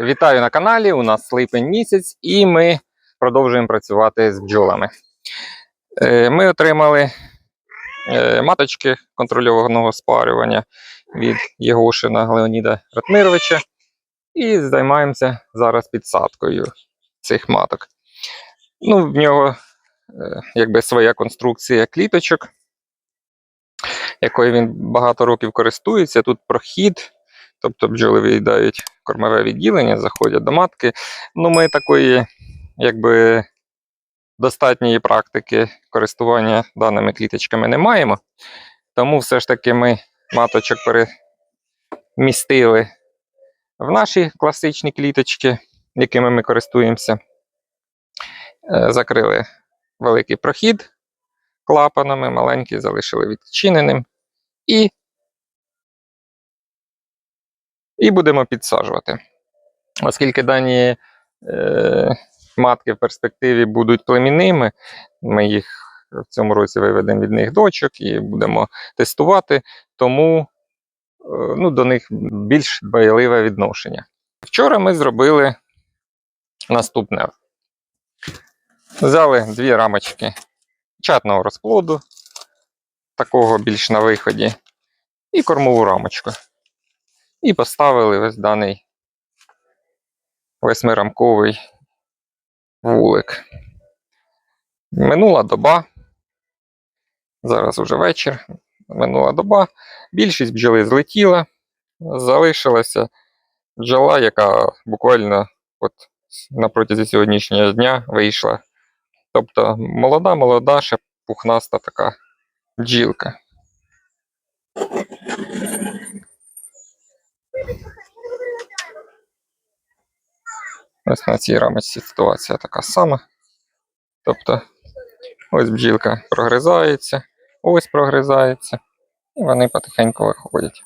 Вітаю на каналі. У нас липень місяць, і ми продовжуємо працювати з бджолами. Е, Ми отримали е, маточки контрольованого спарювання від Єгошина Леоніда Ратмировича і займаємося зараз підсадкою цих маток. Ну, в нього е, якби своя конструкція кліточок, якою він багато років користується. Тут прохід. Тобто бджоли виїдають кормове відділення, заходять до матки. Ну, ми такої, якби достатньої практики користування даними кліточками не маємо. Тому все ж таки ми маточок перемістили в наші класичні кліточки, якими ми користуємося. Е, Закрили великий прохід клапанами, маленький залишили відчиненим. І і будемо підсаджувати. Оскільки дані е, матки в перспективі будуть племінними, ми їх в цьому році виведемо від них дочок і будемо тестувати, тому е, ну, до них більш дбайливе відношення. Вчора ми зробили наступне: взяли дві рамочки чатного розплоду, такого більш на виході, і кормову рамочку. І поставили ось даний восьмирамковий вулик. Минула доба. Зараз уже вечір. Минула доба. Більшість бджоли злетіла. Залишилася бджола, яка буквально от на протязі сьогоднішнього дня вийшла. Тобто молода, молода, ще пухнаста така бджілка. Ось на цій рамочці ситуація така сама. Тобто, ось бджілка прогризається, ось прогризається, і вони потихеньку виходять.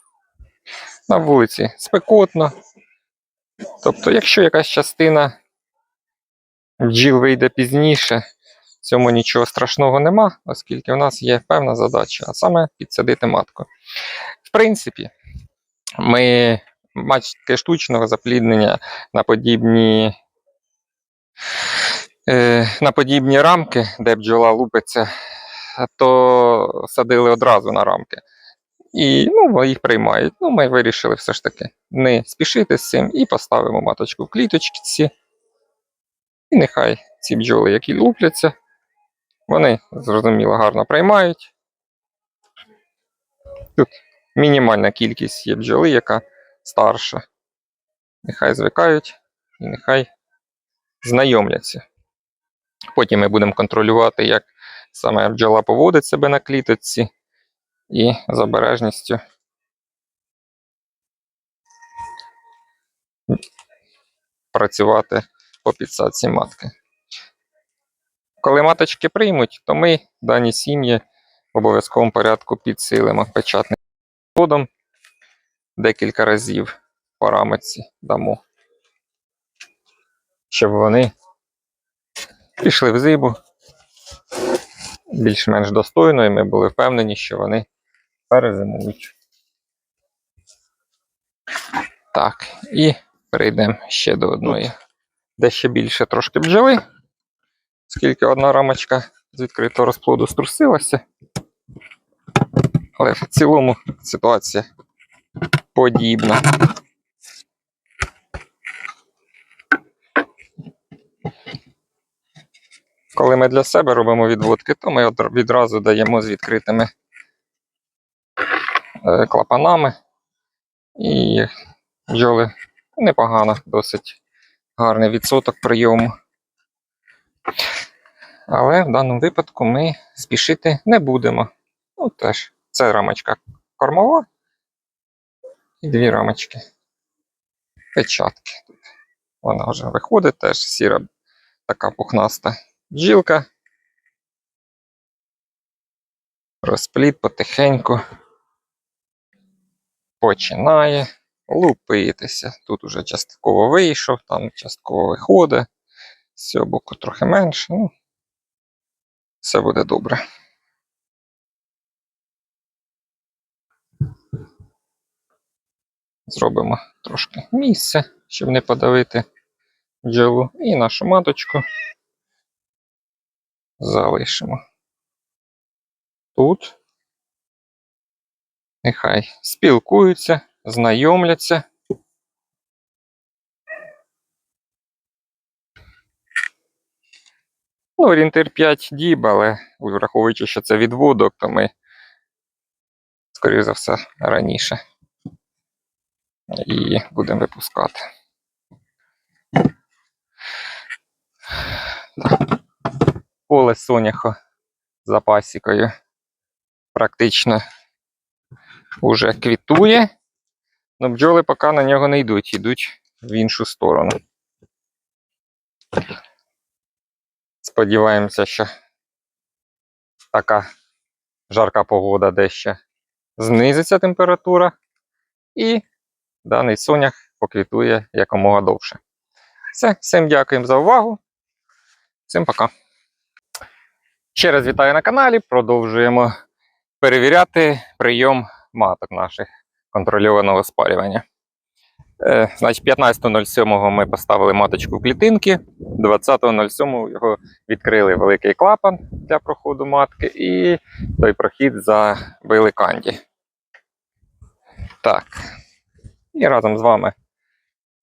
На вулиці спекотно. Тобто, якщо якась частина бджіл вийде пізніше, в цьому нічого страшного нема, оскільки в нас є певна задача, а саме підсадити матку. В принципі, ми матки штучного запліднення на подібні, е, на подібні рамки, де бджола лупиться, то садили одразу на рамки. І ну, їх приймають. Ну, ми вирішили все ж таки не спішити з цим і поставимо маточку в кліточці. І нехай ці бджоли, які лупляться, вони зрозуміло гарно приймають. Тут мінімальна кількість є бджоли, яка старша. Нехай звикають і нехай знайомляться. Потім ми будемо контролювати, як саме бджола поводить себе на кліточці і з обережністю працювати по підсадці матки. Коли маточки приймуть, то ми дані сім'ї в обов'язковому порядку підсилимо печатним кодом декілька разів по рамочці дамо, щоб вони пішли в зибу більш-менш достойно, і ми були впевнені, що вони перезимують. Так, і перейдемо ще до одної. Де ще більше трошки бджоли, оскільки одна рамочка з відкритого розплоду струсилася. Але в цілому ситуація подібна. Коли ми для себе робимо відводки, то ми відразу даємо з відкритими е, клапанами. І бджоли непогано, досить гарний відсоток прийому. Але в даному випадку ми спішити не будемо. Ну, теж, це рамочка кормова і дві рамочки печатки. Вона вже виходить, теж сіра така пухнаста бджілка. Розпліт потихеньку починає лупитися. Тут уже частково вийшов, там частково виходить. З цього боку трохи менше. Ну, все буде добре. Зробимо трошки місця, щоб не подавити бджолу. І нашу маточку залишимо. Тут. Нехай спілкуються, знайомляться. Ну, орієнтир 5 діб, але враховуючи, що це відводок, то ми, скоріше за все, раніше її будемо випускати. Поле соняху за пасікою практично вже квітує. але бджоли поки на нього не йдуть, йдуть в іншу сторону. Сподіваємося, що така жарка погода дещо знизиться температура, і даний сонях поквітує якомога довше. Все, всім дякуємо за увагу. Всім пока. Ще раз вітаю на каналі. Продовжуємо перевіряти прийом маток наших контрольованого спарювання. Е, значить, 15.07 ми поставили маточку в клітинки, 20.07 його відкрили великий клапан для проходу матки, і той прохід забили канді. Так. І разом з вами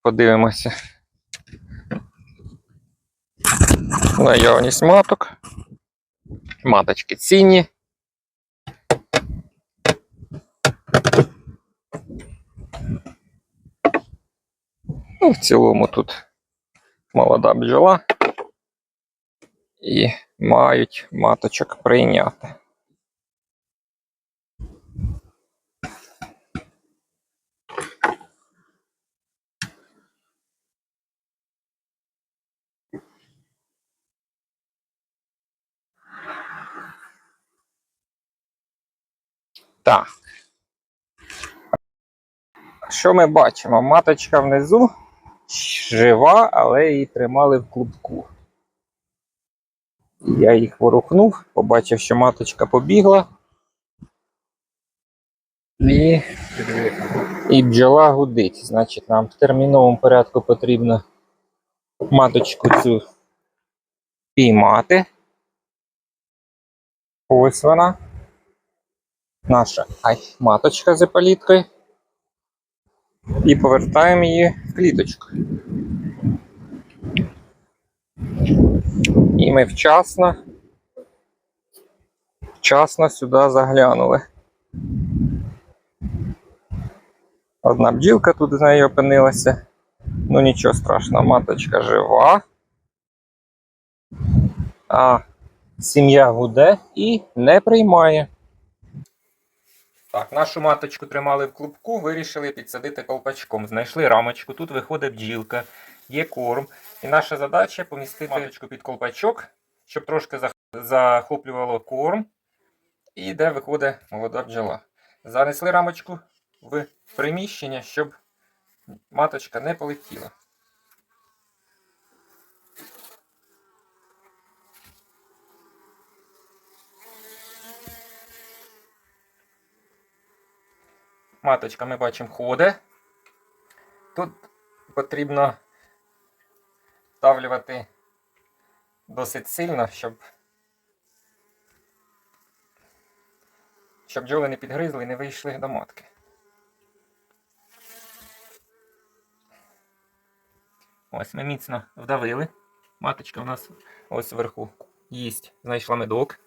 подивимося наявність маток. Маточки цінні. Ну, в цілому тут молода бджола і мають маточок прийняти. Так. Що ми бачимо? Маточка внизу жива, але її тримали в клубку. Я їх ворухнув, побачив, що маточка побігла. І, і бджола гудить. Значить, нам в терміновому порядку потрібно маточку цю піймати. Ось вона. Наша ай, маточка з епаліткою. І повертаємо її в кліточку. І ми вчасно, вчасно сюди заглянули. Одна бджілка тут з нею опинилася. Ну нічого страшного, маточка жива. А сім'я гуде і не приймає. Так, нашу маточку тримали в клубку, вирішили підсадити колпачком. Знайшли рамочку, тут виходить бджілка, є корм. І наша задача помістити маточку під колпачок, щоб трошки захоплювало корм. І де виходить молода бджола. Занесли рамочку в приміщення, щоб маточка не полетіла. Маточка, ми бачимо, ходить. Тут потрібно вдавлювати досить сильно, щоб, щоб бджоли не підгризли і не вийшли до матки. Ось ми міцно вдавили. Маточка у нас ось вверху їсть, знайшла медок.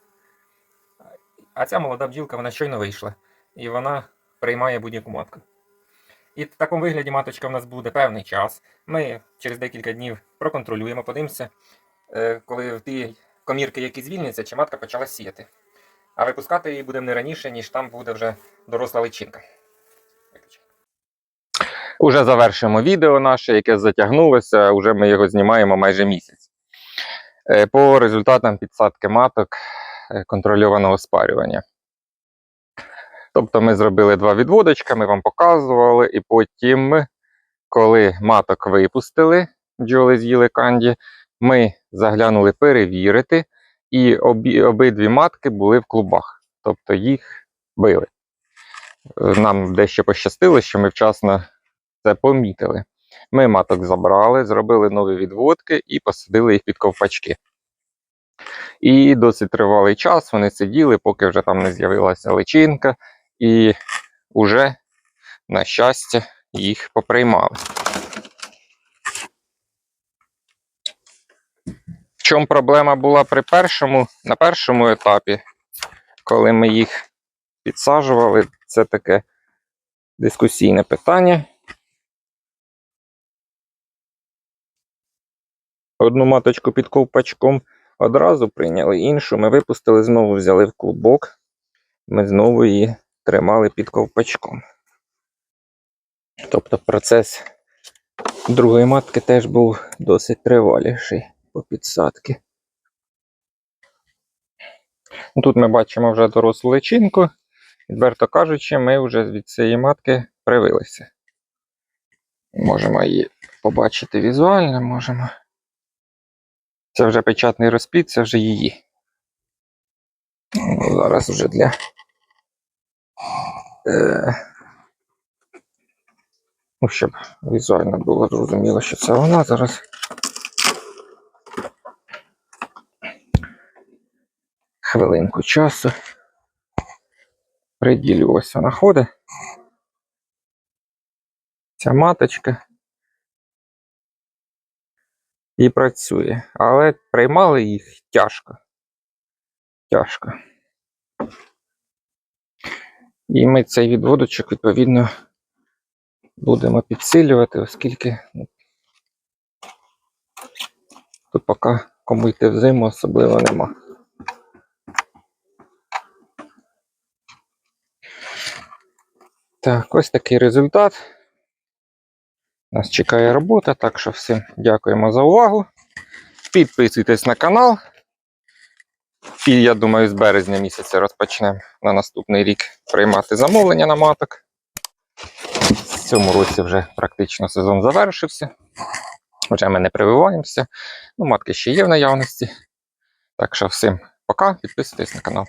А ця молода бджілка вона щойно вийшла. І вона приймає будь-яку матку. І в такому вигляді маточка в нас буде певний час. Ми через декілька днів проконтролюємо, подивимося, е, коли в ті комірки, які звільняться, чи матка почала сіяти. А випускати її будемо не раніше, ніж там буде вже доросла личинка. Уже завершимо відео наше, яке затягнулося. Уже ми його знімаємо майже місяць. Е, По результатам підсадки маток е, контрольованого спарювання. Тобто ми зробили два відводочка, ми вам показували, і потім, коли маток випустили, бджоли з'їли канді, ми заглянули перевірити, і обі, обидві матки були в клубах, тобто їх били. Нам дещо пощастило, що ми вчасно це помітили. Ми маток забрали, зробили нові відводки і посадили їх під ковпачки. І досить тривалий час вони сиділи, поки вже там не з'явилася личинка, і вже, на щастя, їх поприймали. В чому проблема була при першому, на першому етапі, коли ми їх підсаджували, це таке дискусійне питання. Одну маточку під ковпачком одразу прийняли, іншу ми випустили, знову взяли в клубок. Ми знову її тримали під ковпачком. Тобто процес другої матки теж був досить триваліший по підсадки. Ну, Тут ми бачимо вже дорослу личинку. Відверто кажучи, ми вже від цієї матки привилися. Можемо її побачити візуально, можемо. Це вже печатний розплід, це вже її. Ну, Зараз вже для. Е... Ну, щоб візуально було зрозуміло, що це вона зараз. Хвилинку часу. Приділю ось вона ходить. Ця маточка. І працює. Але приймали їх тяжко. Тяжко. І ми цей відводочок, відповідно, будемо підсилювати, оскільки ну, тут поки кому йти в зиму особливо нема. Так, ось такий результат. Нас чекає робота, так що всім дякуємо за увагу. Підписуйтесь на канал. І я думаю, з березня місяця розпочнемо на наступний рік приймати замовлення на маток. В цьому році вже практично сезон завершився. Вже ми не прививаємося. Ну, матки ще є в наявності. Так що всім пока, підписуйтесь на канал.